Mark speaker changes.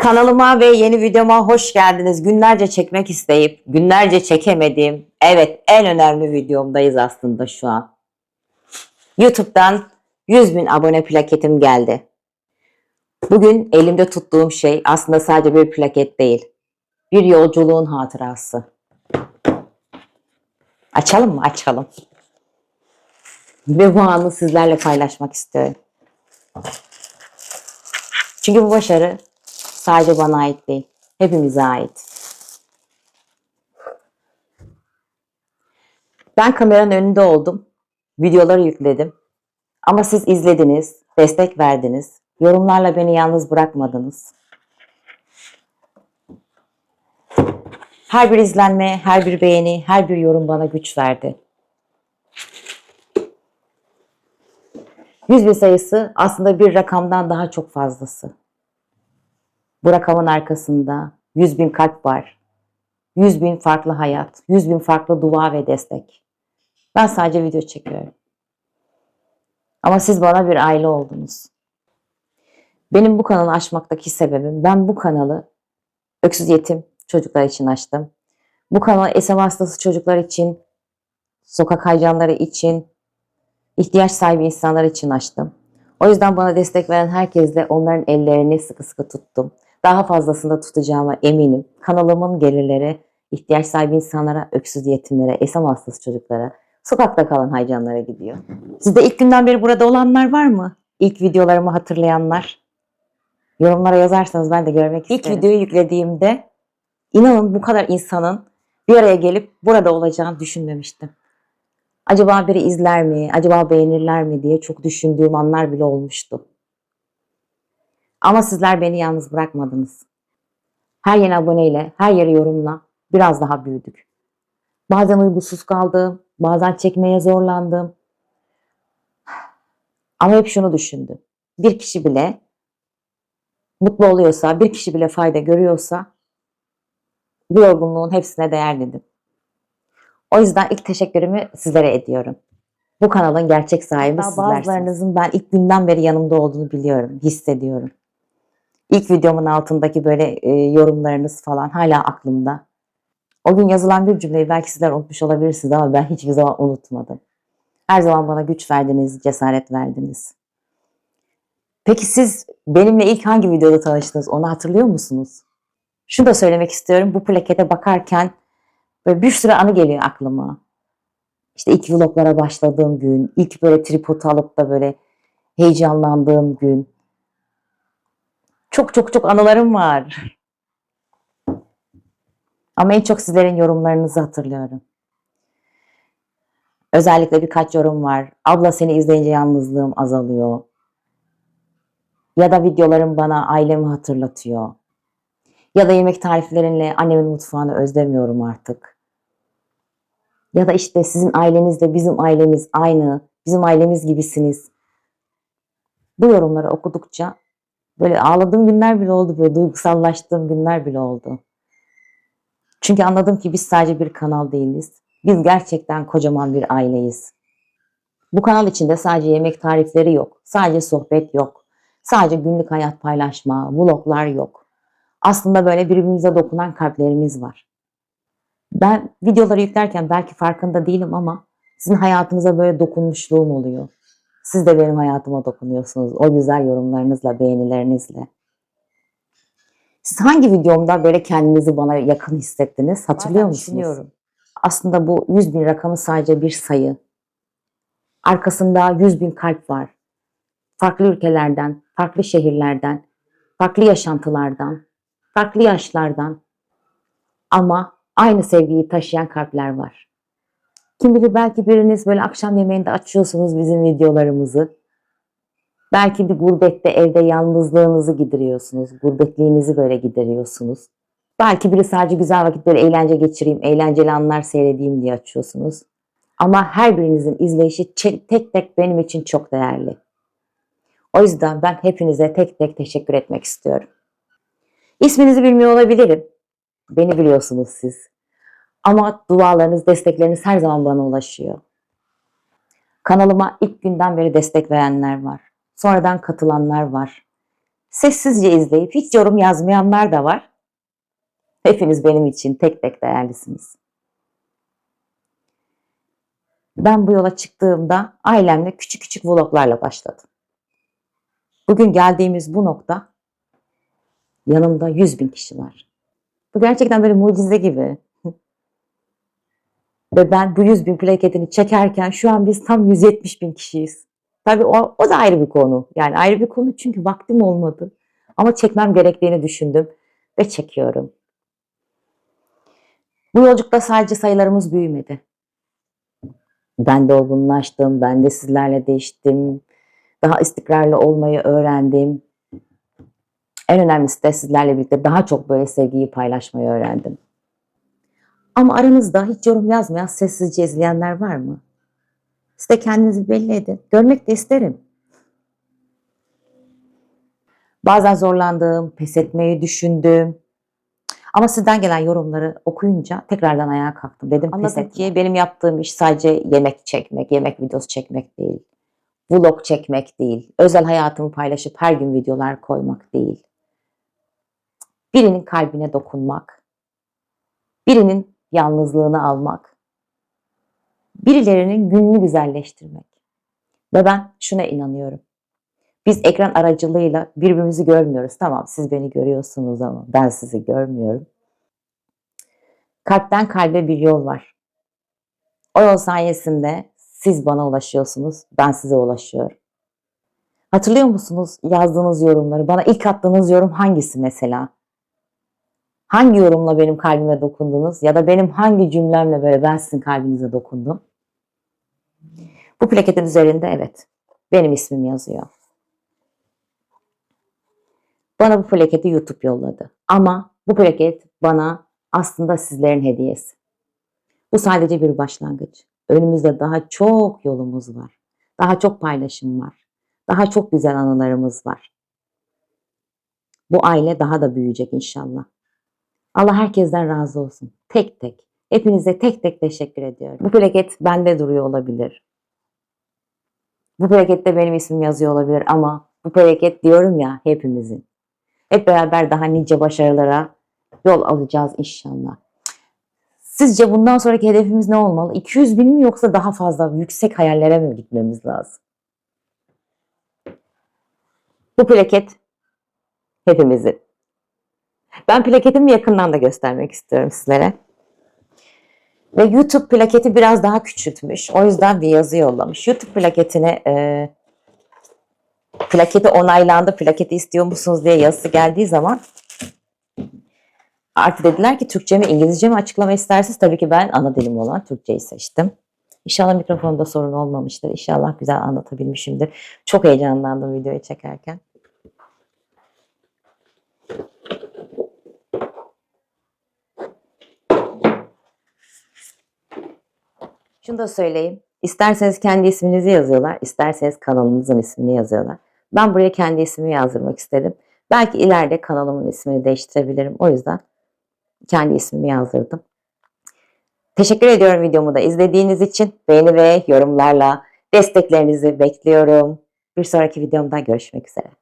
Speaker 1: Kanalıma ve yeni videoma hoş geldiniz. Günlerce çekmek isteyip günlerce çekemediğim, evet en önemli videomdayız aslında şu an. YouTube'dan 100 bin abone plaketim geldi. Bugün elimde tuttuğum şey aslında sadece bir plaket değil. Bir yolculuğun hatırası. Açalım mı? Açalım. Ve bu anı sizlerle paylaşmak istiyorum. Çünkü bu başarı sadece bana ait değil. Hepimize ait. Ben kameranın önünde oldum. Videoları yükledim. Ama siz izlediniz, destek verdiniz. Yorumlarla beni yalnız bırakmadınız. Her bir izlenme, her bir beğeni, her bir yorum bana güç verdi. 100 bin sayısı aslında bir rakamdan daha çok fazlası. Bu rakamın arkasında 100 bin kalp var. 100 bin farklı hayat, 100 bin farklı dua ve destek. Ben sadece video çekiyorum. Ama siz bana bir aile oldunuz. Benim bu kanalı açmaktaki sebebim, ben bu kanalı öksüz yetim çocuklar için açtım. Bu kanalı SM hastası çocuklar için, sokak haycanları için, ihtiyaç sahibi insanlar için açtım. O yüzden bana destek veren herkesle onların ellerini sıkı sıkı tuttum. Daha fazlasını da tutacağıma eminim. Kanalımın gelirleri ihtiyaç sahibi insanlara, öksüz yetimlere, esam hastası çocuklara, sokakta kalan haycanlara gidiyor. Sizde ilk günden beri burada olanlar var mı? İlk videolarımı hatırlayanlar. Yorumlara yazarsanız ben de görmek isterim. İlk videoyu yüklediğimde inanın bu kadar insanın bir araya gelip burada olacağını düşünmemiştim. Acaba biri izler mi, acaba beğenirler mi diye çok düşündüğüm anlar bile olmuştu. Ama sizler beni yalnız bırakmadınız. Her yeni aboneyle, her yeri yorumla biraz daha büyüdük. Bazen uygusuz kaldım, bazen çekmeye zorlandım. Ama hep şunu düşündüm. Bir kişi bile mutlu oluyorsa, bir kişi bile fayda görüyorsa bu yorgunluğun hepsine değer dedim. O yüzden ilk teşekkürümü sizlere ediyorum. Bu kanalın gerçek sahibi sizlersiniz. Bazılarınızın ben ilk günden beri yanımda olduğunu biliyorum, hissediyorum. İlk videomun altındaki böyle e, yorumlarınız falan hala aklımda. O gün yazılan bir cümleyi belki sizler unutmuş olabilirsiniz ama ben hiçbir zaman unutmadım. Her zaman bana güç verdiniz, cesaret verdiniz. Peki siz benimle ilk hangi videoda tanıştınız onu hatırlıyor musunuz? Şunu da söylemek istiyorum. Bu plakete bakarken böyle bir sürü anı geliyor aklıma. İşte ilk vloglara başladığım gün, ilk böyle tripod alıp da böyle heyecanlandığım gün. Çok çok çok anılarım var. Ama en çok sizlerin yorumlarınızı hatırlıyorum. Özellikle birkaç yorum var. Abla seni izleyince yalnızlığım azalıyor. Ya da videolarım bana ailemi hatırlatıyor. Ya da yemek tariflerinle annemin mutfağını özlemiyorum artık. Ya da işte sizin ailenizle bizim ailemiz aynı, bizim ailemiz gibisiniz. Bu yorumları okudukça böyle ağladığım günler bile oldu, böyle duygusallaştığım günler bile oldu. Çünkü anladım ki biz sadece bir kanal değiliz. Biz gerçekten kocaman bir aileyiz. Bu kanal içinde sadece yemek tarifleri yok. Sadece sohbet yok. Sadece günlük hayat paylaşma, vloglar yok. Aslında böyle birbirimize dokunan kalplerimiz var. Ben videoları yüklerken belki farkında değilim ama sizin hayatınıza böyle dokunmuşluğum oluyor. Siz de benim hayatıma dokunuyorsunuz o güzel yorumlarınızla, beğenilerinizle. Siz hangi videomda böyle kendinizi bana yakın hissettiniz? Hatırlıyor
Speaker 2: Bazen
Speaker 1: musunuz?
Speaker 2: düşünüyorum.
Speaker 1: Aslında bu 100 bin rakamı sadece bir sayı. Arkasında 100 bin kalp var. Farklı ülkelerden, farklı şehirlerden, farklı yaşantılardan, farklı yaşlardan ama aynı sevgiyi taşıyan kalpler var. Kim bilir belki biriniz böyle akşam yemeğinde açıyorsunuz bizim videolarımızı. Belki bir gurbette evde yalnızlığınızı gideriyorsunuz. Gurbetliğinizi böyle gideriyorsunuz. Belki biri sadece güzel vakit böyle eğlence geçireyim, eğlenceli anlar seyredeyim diye açıyorsunuz. Ama her birinizin izleyişi tek tek benim için çok değerli. O yüzden ben hepinize tek tek teşekkür etmek istiyorum. İsminizi bilmiyor olabilirim. Beni biliyorsunuz siz. Ama dualarınız, destekleriniz her zaman bana ulaşıyor. Kanalıma ilk günden beri destek verenler var. Sonradan katılanlar var. sessizce izleyip hiç yorum yazmayanlar da var. Hepiniz benim için tek tek değerlisiniz. Ben bu yola çıktığımda ailemle küçük küçük vloglarla başladım. Bugün geldiğimiz bu nokta yanımda 100 bin kişi var. Bu gerçekten böyle mucize gibi. Ve ben bu 100 bin plaketini çekerken şu an biz tam 170 bin kişiyiz. Tabii o, o da ayrı bir konu. Yani ayrı bir konu çünkü vaktim olmadı. Ama çekmem gerektiğini düşündüm ve çekiyorum. Bu yolculukta sadece sayılarımız büyümedi. Ben de olgunlaştım, ben de sizlerle değiştim. Daha istikrarlı olmayı öğrendim. En önemlisi de sizlerle birlikte daha çok böyle sevgiyi paylaşmayı öğrendim. Ama aranızda hiç yorum yazmayan, sessizce izleyenler var mı? Siz de kendinizi belli edin. Görmek de isterim. Bazen zorlandığım, pes etmeyi düşündüm. Ama sizden gelen yorumları okuyunca tekrardan ayağa kalktım. Dedim Anladım ki benim yaptığım iş sadece yemek çekmek, yemek videosu çekmek değil. Vlog çekmek değil. Özel hayatımı paylaşıp her gün videolar koymak değil. Birinin kalbine dokunmak. Birinin yalnızlığını almak. Birilerinin gününü güzelleştirmek. Ve ben şuna inanıyorum. Biz ekran aracılığıyla birbirimizi görmüyoruz. Tamam siz beni görüyorsunuz ama ben sizi görmüyorum. Kalpten kalbe bir yol var. O yol sayesinde siz bana ulaşıyorsunuz, ben size ulaşıyorum. Hatırlıyor musunuz yazdığınız yorumları? Bana ilk attığınız yorum hangisi mesela? Hangi yorumla benim kalbime dokundunuz? Ya da benim hangi cümlemle böyle ben sizin kalbinize dokundum? Bu plaketin üzerinde evet benim ismim yazıyor. Bana bu plaketi YouTube yolladı. Ama bu plaket bana aslında sizlerin hediyesi. Bu sadece bir başlangıç. Önümüzde daha çok yolumuz var. Daha çok paylaşım var. Daha çok güzel anılarımız var. Bu aile daha da büyüyecek inşallah. Allah herkesten razı olsun. Tek tek. Hepinize tek tek teşekkür ediyorum. Bu plaket bende duruyor olabilir. Bu plakette benim ismim yazıyor olabilir ama bu plaket diyorum ya hepimizin. Hep beraber daha nice başarılara yol alacağız inşallah. Sizce bundan sonraki hedefimiz ne olmalı? 200 bin mi yoksa daha fazla yüksek hayallere mi gitmemiz lazım? Bu plaket hepimizin. Ben plaketimi yakından da göstermek istiyorum sizlere. Ve YouTube plaketi biraz daha küçültmüş. O yüzden bir yazı yollamış. YouTube plaketine e, plaketi onaylandı, plaketi istiyor musunuz diye yazısı geldiği zaman artık dediler ki Türkçe mi İngilizce mi açıklama istersiniz? Tabii ki ben ana dilim olan Türkçeyi seçtim. İnşallah mikrofonda sorun olmamıştır. İnşallah güzel anlatabilmişimdir. Çok heyecanlandım videoyu çekerken. Şunu da söyleyeyim. İsterseniz kendi isminizi yazıyorlar, isterseniz kanalınızın ismini yazıyorlar. Ben buraya kendi ismimi yazdırmak istedim. Belki ileride kanalımın ismini değiştirebilirim. O yüzden kendi ismimi yazdırdım. Teşekkür ediyorum videomu da izlediğiniz için. Beğeni ve yorumlarla desteklerinizi bekliyorum. Bir sonraki videomda görüşmek üzere.